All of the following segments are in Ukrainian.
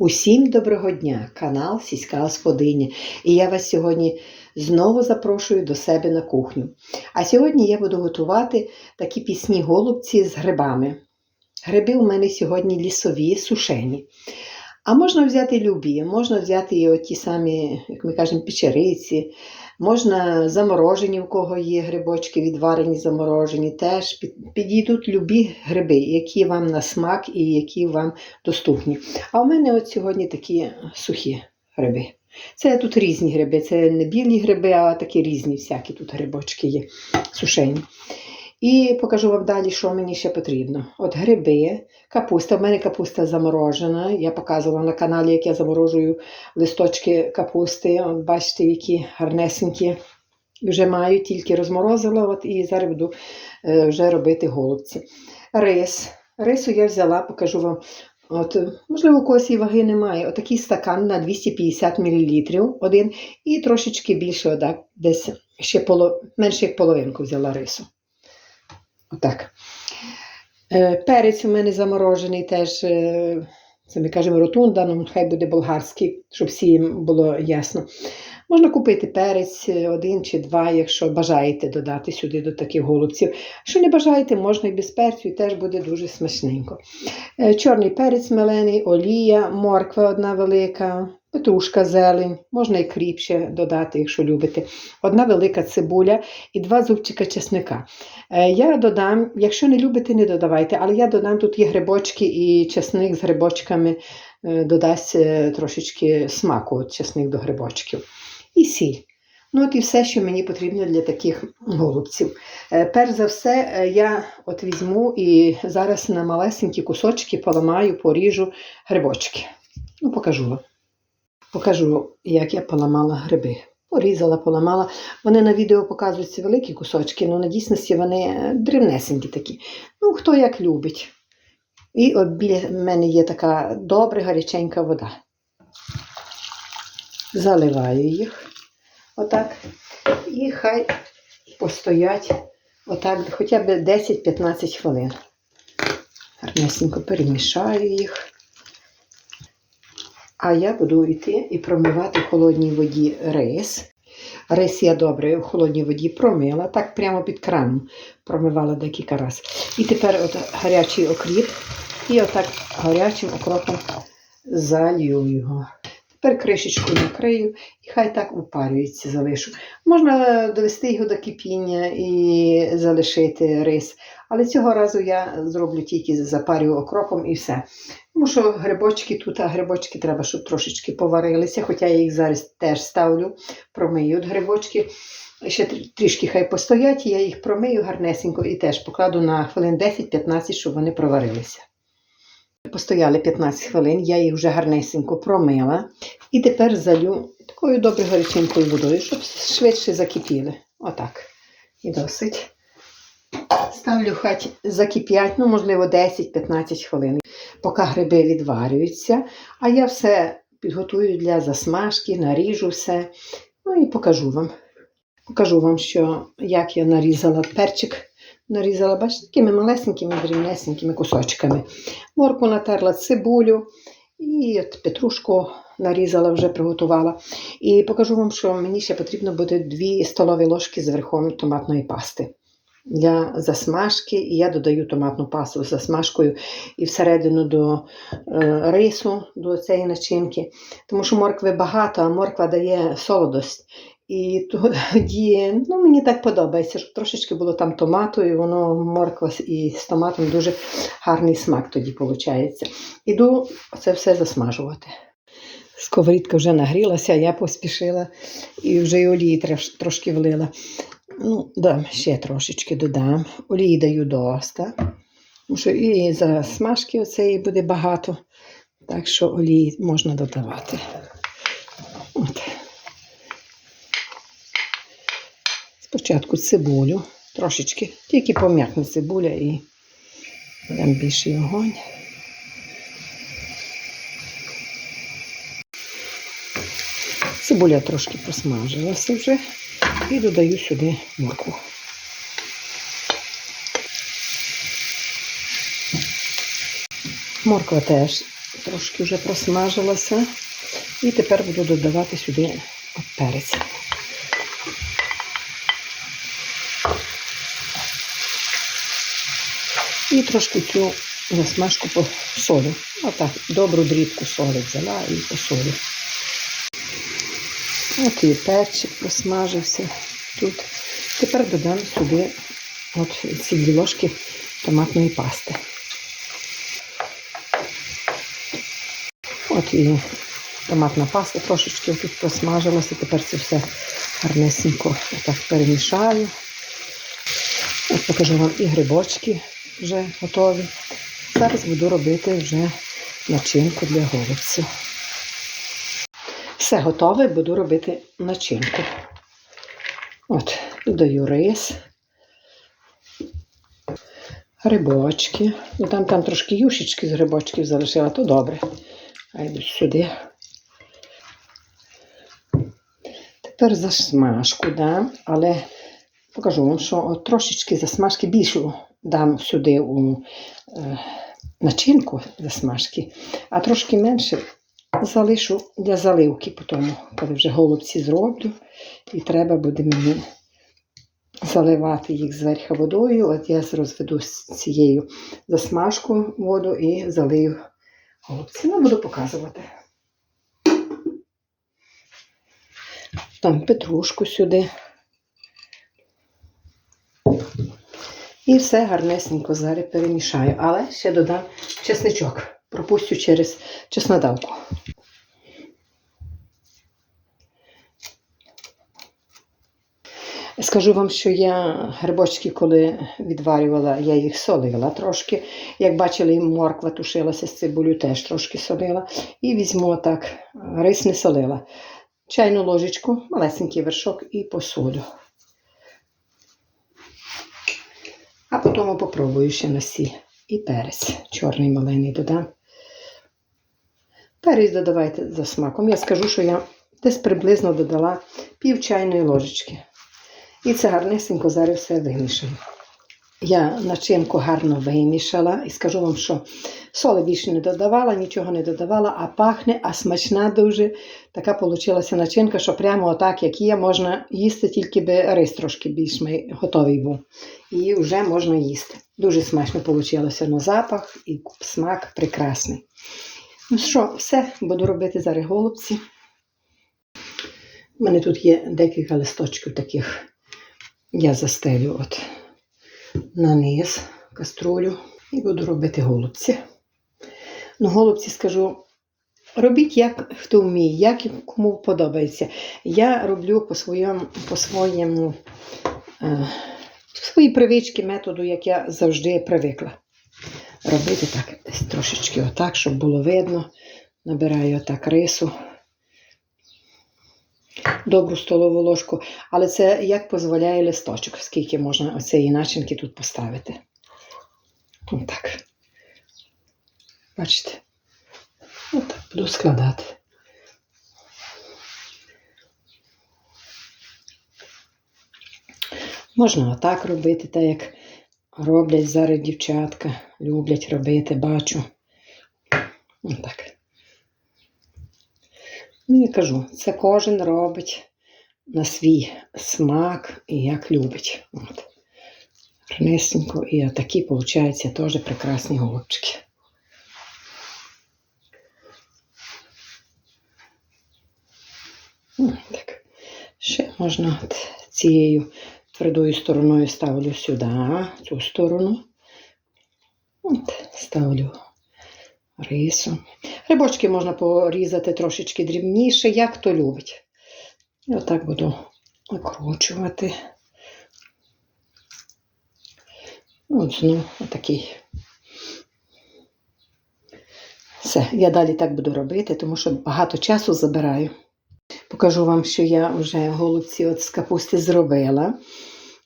Усім доброго дня, канал Сільська Господиня. І я вас сьогодні знову запрошую до себе на кухню. А сьогодні я буду готувати такі пісні голубці з грибами. Гриби у мене сьогодні лісові, сушені. А можна взяти любі, можна взяти і оті самі, як ми кажемо, печериці, можна заморожені, у кого є грибочки, відварені, заморожені. Теж під- підійдуть любі гриби, які вам на смак і які вам доступні. А у мене от сьогодні такі сухі гриби. Це тут різні гриби, це не білі гриби, а такі різні всякі тут грибочки є сушені. І покажу вам далі, що мені ще потрібно. От гриби, капуста. У мене капуста заморожена. Я показувала на каналі, як я заморожую листочки капусти. От бачите, які гарнесенькі. Вже маю, тільки розморозила, от, і зараз буду е, вже робити голубці. Рис. Рису я взяла, покажу вам. От, можливо, у когось і ваги немає. Отакий стакан на 250 мл один, і трошечки більше, отак, десь ще поло... менше як половинку взяла рису. Отак. Е, Перець у мене заморожений теж, е, це ми кажемо ротунда, ну хай буде болгарський, щоб всім було ясно. Можна купити перець е, один чи два, якщо бажаєте додати сюди до таких голубців. Якщо не бажаєте, можна і без перцю, і теж буде дуже смачненько. Чорний перець мелений, олія, морква одна велика, петрушка, зелень, можна і кріп ще додати, якщо любите. Одна велика цибуля і два зубчика чесника. Е, Я додам, якщо не любите, не додавайте, але я додам тут є грибочки і чесник з грибочками е, додасть е, трошечки смаку, от чесник до грибочків. І сіль. Ну, от і все, що мені потрібно для таких голубців. Перш за все, я от візьму і зараз на малесенькі кусочки поламаю, поріжу грибочки. Ну, покажу вам. Покажу, як я поламала гриби. Порізала, поламала. Вони на відео показуються великі кусочки, але на дійсності вони е, дрібнесенькі такі. Ну, хто як любить. І біля мене є така добра гаряченька вода. Заливаю їх. Отак. І хай постоять отак хоча б 10-15 хвилин. Гарнесенько перемішаю їх. А я буду йти і промивати в холодній воді рис. Рис я добре в холодній воді промила, так прямо під краном промивала декілька разів. І тепер от гарячий окріп, і отак гарячим окропом залью його. Тепер кришечку накрию і хай так упарюється, залишу. Можна довести його до кипіння і залишити рис. Але цього разу я зроблю тільки запарю окропом і все. Тому що грибочки тут, а грибочки треба, щоб трошечки поварилися, хоча я їх зараз теж ставлю, промию От грибочки. Ще трішки хай постоять, і я їх промию гарнесенько і теж покладу на хвилин 10-15, щоб вони проварилися. Постояли 15 хвилин, я їх вже гарнесенько промила. І тепер залю такою добре гаряченькою водою, щоб швидше закипіли. Отак. І досить. Ставлю хай закип'ять, ну, можливо, 10-15 хвилин, поки гриби відварюються. А я все підготую для засмажки, наріжу все. Ну і покажу вам. Покажу вам, що як я нарізала перчик. Нарізала, бачите, такими малесенькими, дрібнесенькими кусочками. Морку натерла цибулю і от петрушку нарізала, вже приготувала. І покажу вам, що мені ще потрібно буде 2 столові ложки з верхом томатної пасти для засмажки. І я додаю томатну пасту з засмажкою і всередину до е, рису, до цієї начинки. Тому що моркви багато, а морква дає солодость. І тоді ну, мені так подобається, щоб трошечки було там томату, і воно морква і з томатом дуже гарний смак тоді виходить. Іду це все засмажувати. Сковорідка вже нагрілася, я поспішила і вже й олії трошки влила. Ну, дам ще трошечки додам. Олії даю доста. Тому що і за смажки оцеї буде багато. Так що олії можна додавати. От. Спочатку цибулю, трошечки, тільки пом'якне цибуля і дам більший огонь. Цибуля трошки посмажилася вже і додаю сюди моркву. Морква теж трошки вже просмажилася. І тепер буду додавати сюди перець. І трошки цю засмажку посолю. Отак, добру дрібку соли взяла і посолю. От і перчик просмажився тут. Тепер додам сюди от ці дві ложки томатної пасти. От і томатна паста трошечки тут просмажилася. Тепер це все гарнесенько так перемішаю. От покажу вам і грибочки вже готові. Зараз буду робити вже начинку для голубців. Все готове, буду робити начинку. От, додаю рис, грибочки. Ну, там, там трошки юшечки з грибочків залишила, то добре. А йду сюди. Тепер засмажку дам, але покажу вам, що от трошечки засмажки більшу дам сюди у е, начинку засмажки, а трошки менше залишу для заливки, потім, коли вже голубці зроблю, і треба буде мені заливати їх зверху водою. От я розведу цією засмажку воду і залию голубці. Ну, буду показувати. Там петрушку сюди. І все гарнесенько зараз перемішаю. Але ще додам чесничок. Пропустю через чеснодавку. Скажу вам, що я грибочки, коли відварювала, я їх солила трошки. Як бачили, морква тушилася з цибулю, теж трошки солила. І візьму так, рис не солила. Чайну ложечку, малесенький вершок і посолю. А потім попробую ще на сіль. І перець. Чорний малений додам. Перець додавайте за смаком. Я скажу, що я десь приблизно додала пів чайної ложечки. І це гарнесенько зараз все вимішаю. Я начинку гарно вимішала і скажу вам, що соли більше не додавала, нічого не додавала, а пахне, а смачна дуже. Така получилася начинка, що прямо отак, як є, можна їсти, тільки би рис трошки більш готовий був. І вже можна їсти. Дуже смачно вийшло на запах і смак прекрасний. Ну що, все, буду робити зараз голубці. У мене тут є декілька листочків таких. Я застелю от на низ каструлю і буду робити голубці. Ну, голубці скажу, робіть, як хто вміє, як кому подобається. Я роблю по своєму, по своєму е, свої привички, методу, як я завжди привикла. Робити так, десь трошечки отак, щоб було видно. Набираю отак рису добру столову ложку, але це як дозволяє листочок, скільки можна цієї начинки тут поставити. Отак. Бачите? Отак буду складати. Можна отак робити, так як роблять зараз дівчатка, люблять робити, бачу. Отак. Ну, я кажу, це кожен робить на свій смак і як любить. От. Гарнесенько. І такі, виходить, теж прекрасні голубчики. Так. Ще можна от цією твердою стороною ставлю сюди, цю сторону. От, ставлю рису. Грибочки можна порізати трошечки дрібніше, як хто любить. І отак буду окручувати. От знову отакий. Все, я далі так буду робити, тому що багато часу забираю. Покажу вам, що я вже голубці от з капусти зробила.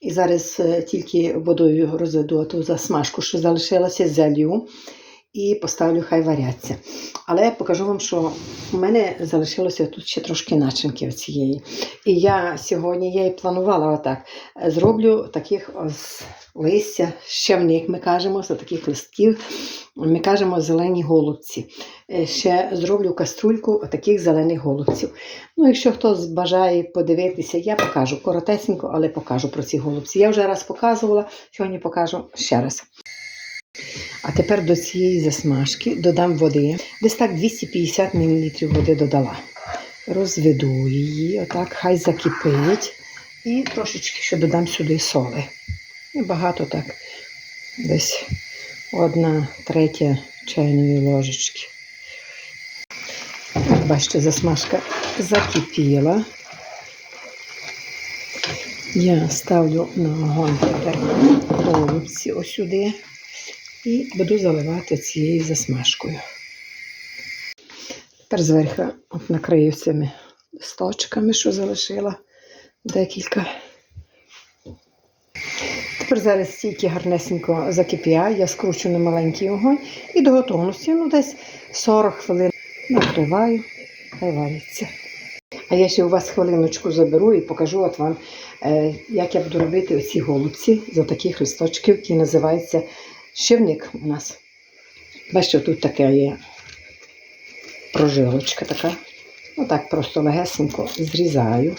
І зараз е, тільки водою розведу ту засмажку, що залишилася, залю і поставлю, хай варяться. Але покажу вам, що у мене залишилося тут ще трошки начинки цієї. І я сьогодні я і планувала отак. Зроблю таких ось листя, щавник, ми кажемо, за таких листків, ми кажемо зелені голубці. Е, Ще зроблю каструльку таких зелених голубців. Ну, якщо хтось бажає подивитися, я покажу коротесенько, але покажу про ці голубці. Я вже раз показувала, сьогодні покажу ще раз. А тепер до цієї засмажки додам води. Десь так 250 мл води додала. Розведу її, отак, хай закипить. І трошечки ще додам сюди соли. Небагато так. Десь одна третя чайної ложечки. Бачите, засмажка закипіла. Я ставлю на огонь тепер голубці ось сюди і буду заливати цією засмажкою. Тепер зверху накрию цими листочками, що залишила декілька. Тепер зараз стільки гарнесенько закип'яє, я скручу на маленький огонь і до готовності, ну десь 40 хвилин накриваю, хай вариться. А я ще у вас хвилиночку заберу і покажу от вам, е, як я буду робити оці голубці з таких листочків, які називаються щевник у нас. Бачите, тут така є прожилочка така. Отак просто легесенько зрізаю.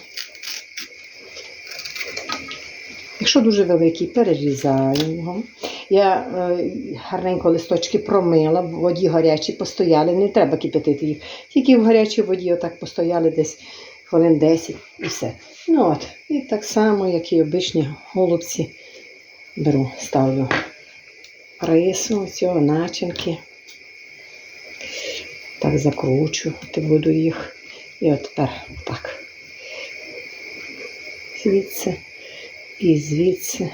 Якщо дуже великий, перерізаю його. Я е, гарненько листочки промила, в воді гарячі постояли, не треба кипятити їх. Тільки в гарячій воді отак постояли десь хвилин 10 і все. Ну от, І так само, як і обичні голубці, беру, ставлю рису, цього начинки. Так закручувати буду їх. І от тепер так. Звідси і звідси.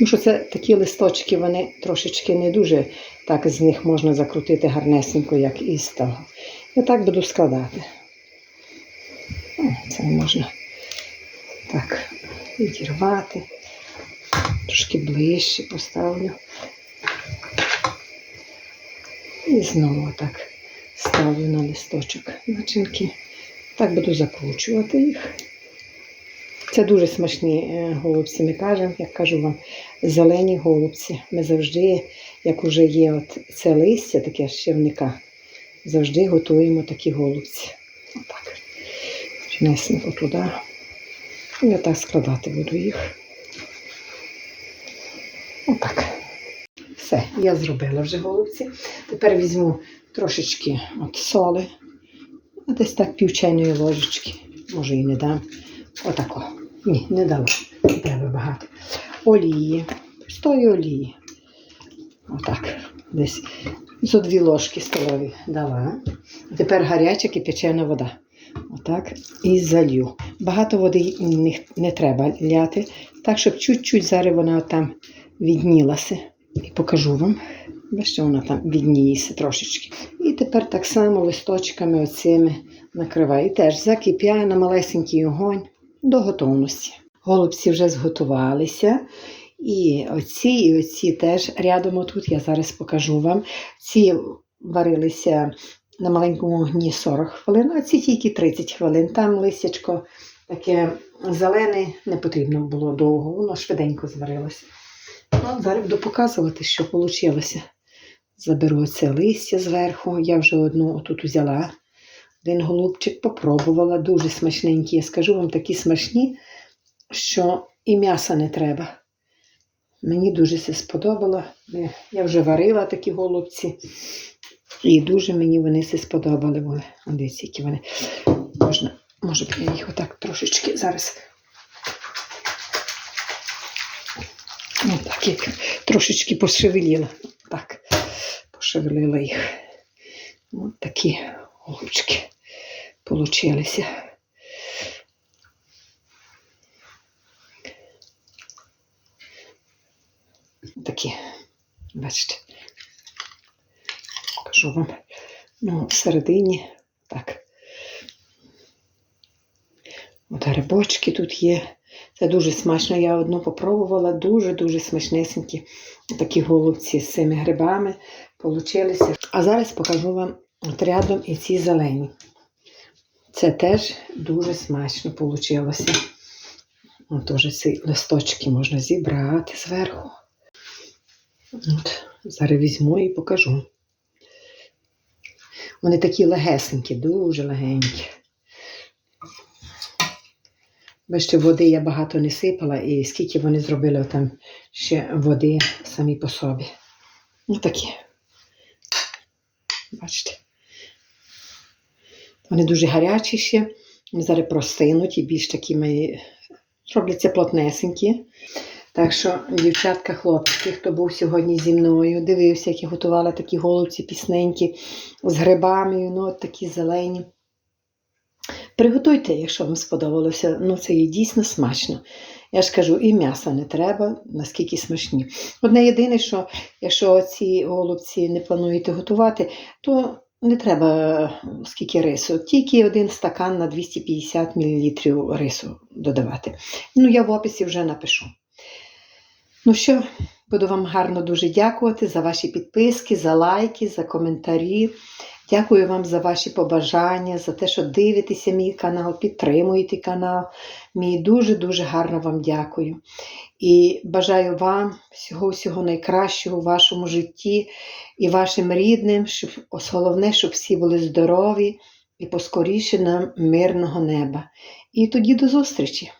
Ну, що це такі листочки, вони трошечки не дуже так з них можна закрутити гарнесенько, як із того. І так буду складати. Це можна так відірвати. Трошки ближче поставлю. І знову так ставлю на листочок начинки. Так буду закручувати їх. Це дуже смачні е, голубці, ми кажемо, як кажу вам, зелені голубці. Ми завжди, як вже є от це листя, таке щевника, завжди готуємо такі голубці. Отак. Чинесенько туди. Я так складати буду їх. Отак. Все, я зробила вже голубці. Тепер візьму трошечки от соли, десь так пів чайної ложечки, може і не дам. Отако. Ні, не дала. Треба багато. Олії. Простої олії. Отак. Десь зо дві ложки столові дала. Тепер гаряча кипячена вода. Отак. І залью. Багато води не, не треба ляти. Так, щоб чуть-чуть зараз вона там віднілася. І покажу вам. Бачите, вона там відніється трошечки. І тепер так само листочками оцими накриваю. І теж закип'яє на малесенький огонь до готовності. Голубці вже зготувалися. І оці, і оці теж рядом отут, я зараз покажу вам. Ці варилися на маленькому огні 40 хвилин, а ці тільки 30 хвилин. Там листячко таке зелене, не потрібно було довго, воно швиденько зварилося. Ну, зараз буду показувати, що вийшло. Заберу це листя зверху. Я вже одну отут взяла. Один голубчик попробувала, дуже смачненькі. Я скажу вам такі смачні, що і м'яса не треба. Мені дуже це сподобало. Е, Я вже варила такі голубці. І дуже мені вони це сподобали були. Дивіться, які вони. Можна, може б я їх отак трошечки зараз. Отак, як трошечки пошевеліла. Так, пошевелила їх. Ось такі голубчики получилися. Такі, бачите, покажу вам. Ну, всередині так. От грибочки тут є. Це дуже смачно. Я одну попробувала, дуже-дуже смачнесенькі такі голубці з цими грибами получилися. А зараз покажу вам от рядом і ці зелені. Це теж дуже смачно вийшло. Теж ці листочки можна зібрати зверху. От, зараз візьму і покажу. Вони такі легесенькі, дуже легенькі. Бачите, води я багато не сипала, і скільки вони зробили там ще води самі по собі. Ну такі. Бачите. Вони дуже гарячі ще. Зараз простинуть і більш такими робляться плотнесенькі. Так що, дівчатка, хлопці, хто був сьогодні зі мною, дивився, як я готувала такі голубці пісненькі з грибами, ну, от такі зелені. Приготуйте, якщо вам сподобалося. Ну, це є дійсно смачно. Я ж кажу, і м'яса не треба, наскільки смачні. Одне єдине, що якщо ці голубці не плануєте готувати, то не треба скільки рису, тільки один стакан на 250 мл рису додавати. Ну, я в описі вже напишу. Ну що, буду вам гарно дуже дякувати за ваші підписки, за лайки, за коментарі. Дякую вам за ваші побажання, за те, що дивитеся мій канал, підтримуєте канал. Мій дуже-дуже гарно вам дякую. І бажаю вам всього-всього найкращого у вашому житті і вашим рідним, щоб головне, щоб всі були здорові і поскоріше нам мирного неба. І тоді до зустрічі!